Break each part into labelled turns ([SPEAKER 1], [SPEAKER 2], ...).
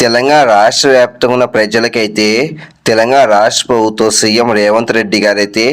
[SPEAKER 1] తెలంగాణ రాష్ట్ర వ్యాప్తంగా ఉన్న ప్రజలకైతే తెలంగాణ రాష్ట్ర ప్రభుత్వ సీఎం రేవంత్ రెడ్డి గారైతే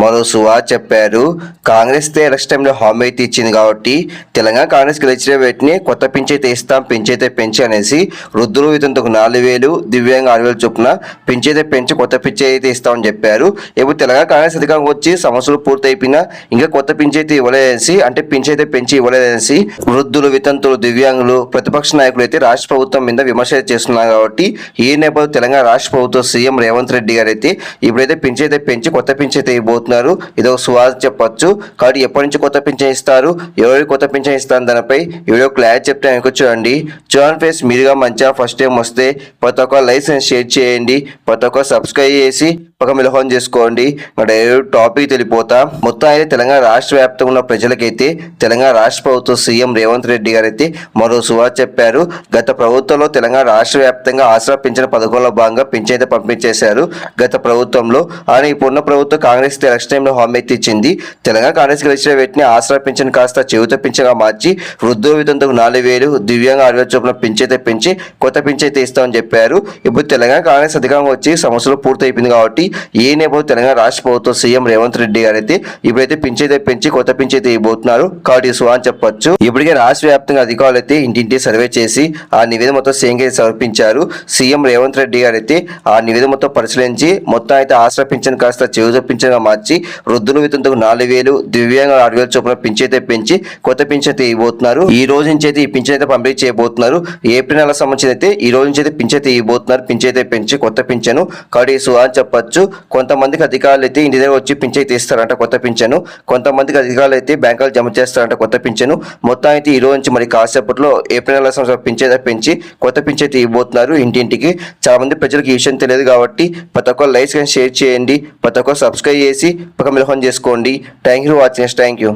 [SPEAKER 1] మరో సువా చెప్పారు. కాంగ్రెస్ తే ఎలక్షన్ టైంలో హామీ అయితే ఇచ్చింది కాబట్టి తెలంగాణ కాంగ్రెస్ గెలిచిన వెంటనే కొత్త పెంచైతే ఇస్తాం పెంచైతే పెంచి అనేసి వృద్ధులు ఇతంతకు నాలుగు వేలు దివ్యాంగ ఆరు వేలు చొప్పున పెంచైతే పెంచి కొత్త పెంచైతే అయితే ఇస్తామని చెప్పారు. ఇప్పుడు తెలంగాణ కాంగ్రెస్ అధికారం వచ్చి సమస్యలు పూర్తయిపోయినా ఇంకా కొత్త పెంచైతే ఇవ్వలేదనేసి అంటే పెంచైతే పెంచి ఇవ్వలేదనేసి వృద్ధులు వితంతులు దివ్యాంగులు ప్రతిపక్ష నాయకులు అయితే రాష్ట్ర ప్రభుత్వం మీద విమర్శ చేస్తున్నారు కాబట్టి ఈ నేపథ్యంలో తెలంగాణ రాష్ట్ర ప్రభుత్వ సీఎం రేవంత్ రెడ్డి గారు అయితే ఇప్పుడైతే పింఛన్ అయితే పెంచి కొత్త పింఛన్ అయితే ఇవ్వబోతున్నారు. ఇది ఒక సువాస చెప్పొచ్చు. కాబట్టి ఎప్పటి నుంచి కొత్త పింఛన్ ఇస్తారు? ఎవరికి కొత్త పింఛన్ ఇస్తారు దానిపై వీడియో క్లారిటీ చెప్తే వెనక చూడండి. చూడండి ఫేస్ మీరుగా మంచిగా ఫస్ట్ టైం వస్తే ప్రతి ఒక్క లైసెన్స్ షేర్ చేయండి ప్రతి ఒక్క సబ్స్క్రైబ్ చేసి ఒక మిలహం చేసుకోండి. టాపిక్ తెలిపోతా. మొత్తం అయితే తెలంగాణ రాష్ట్ర వ్యాప్తంగా ప్రజలకైతే తెలంగాణ రాష్ట్ర ప్రభుత్వ సీఎం రేవంత్ రెడ్డి గారు అయితే మరో సువార్ చెప్పారు. గత ప్రభుత్వంలో తెలంగాణ రాష్ట్ర వ్యాప్తంగా ఆసరా పింఛన్ పథకంలో భాగంగా పింఛన్ అయితే పంపించేశారు. గత ప్రభుత్వంలో అని ఇప్పుడున్న ప్రభుత్వం కాంగ్రెస్ ఎలక్షన్ టైంలో హామీ అయితే ఇచ్చింది. తెలంగాణ కాంగ్రెస్ గెలిచిన వెంటనే ఆసరా పింఛన్ కాస్త చెవిత పింఛన్గా మార్చి వృద్ధు విధంతకు నాలుగు వేలు దివ్యాంగ ఆరు చొప్పున పింఛైతే పెంచి కొత్త పింఛైతే ఇస్తామని చెప్పారు. ఇప్పుడు తెలంగాణ కాంగ్రెస్ అధికారం వచ్చి సమస్యలు పూర్తయిపోయింది కాబట్టి ఏ నేపథ్యం తెలంగాణ రాష్ట్ర ప్రభుత్వం సీఎం రేవంత్ రెడ్డి గారు అయితే ఇప్పుడైతే పింఛైతే పెంచి కొత్త పింఛైతే ఇవ్వబోతున్నారు. కాబట్టి సో అని చెప్పొచ్చు. ఇప్పటికే రాష్ట్ర వ్యాప్తంగా అధికారులు అయితే ఇంటింటి సర్వే చేసి ఆ నివేదిక మొత్తం సీఎం సమర్పించారు. సీఎం రేవంత్ రెడ్డి గారు అయితే ఆ నివేదిక మొత్తం పరిశీలించి మొత్తం అయితే ఆశ్ర పింఛన్ కాస్త చెవుతో పింఛన్గా మార్చి వృద్ధులు వితంతకు నాలుగు వేలు దివ్యాంగ ఆరు వేలు చొప్పున పింఛైతే పెంచి కొత్త పింఛన్ అయితే ఇవ్వబోతున్నారు. ఈ రోజు నుంచి అయితే ఈ పింఛన్ అయితే పంపిణీ చేయబోతున్నారు. ఏప్రిల్ నెల సంబంధించి అయితే ఈ రోజు నుంచి అయితే పింఛన్ అయితే ఇవ్వబోతున్నారు. పింఛన్ అయితే పెంచి కొత్త పింఛను. కాబట్టి అని చెప్పచ్చు. కొంతమందికి అధికారులు అయితే ఇంటి దగ్గర వచ్చి పింఛన్ తీస్తారంట కొత్త పింఛను. కొంతమందికి అధికారులు అయితే బ్యాంకులు జమ చేస్తారంట కొత్త పింఛను. మొత్తం అయితే ఈ రోజు నుంచి మరి కాసేపట్లో ఏప్రిల్ నెల సంవత్సరం పింఛన్ పెంచి కొత్త పింఛన్ అయితే ఇవ్వబోతున్నారు ఇంటింటికి. చాలా మంది ప్రజలకు ఈ విషయం తెలియదు కాబట్టి ప్రతి ఒక్క లైక్స్ కానీ షేర్ చేయండి ప్రతి ఒక్క సబ్స్క్రైబ్ చేసి పక్క మిలహం చేసుకోండి. Thank you watching thank you